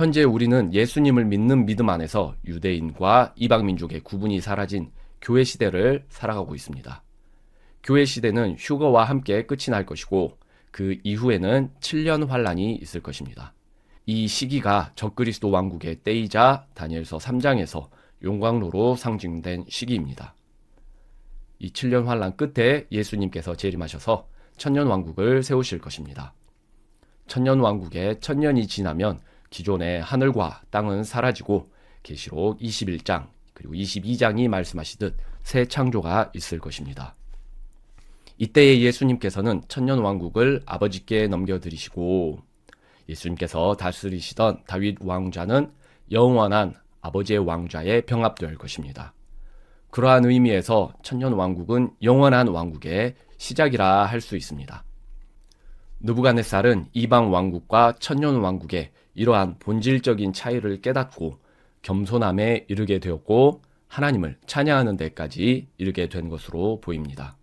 현재 우리는 예수님을 믿는 믿음 안에서 유대인과 이방민족의 구분이 사라진 교회 시대를 살아가고 있습니다. 교회 시대는 휴거와 함께 끝이 날 것이고 그 이후에는 7년 환란이 있을 것입니다. 이 시기가 적그리스도 왕국의 때이자 다니엘서 3장에서 용광로로 상징된 시기입니다. 이 7년 환란 끝에 예수님께서 재림하셔서 천년 왕국을 세우실 것입니다. 천년 왕국의 천년이 지나면 기존의 하늘과 땅은 사라지고 계시록 21장 그리고 22장이 말씀하시듯 새 창조가 있을 것입니다. 이때에 예수님께서는 천년 왕국을 아버지께 넘겨드리시고 예수님께서 다스리시던 다윗 왕좌는 영원한 아버지의 왕좌에 병합될 것입니다. 그러한 의미에서 천년 왕국은 영원한 왕국의 시작이라 할 수 있습니다. 느부갓네살은 이방 왕국과 천년 왕국의 이러한 본질적인 차이를 깨닫고 겸손함에 이르게 되었고 하나님을 찬양하는 데까지 이르게 된 것으로 보입니다.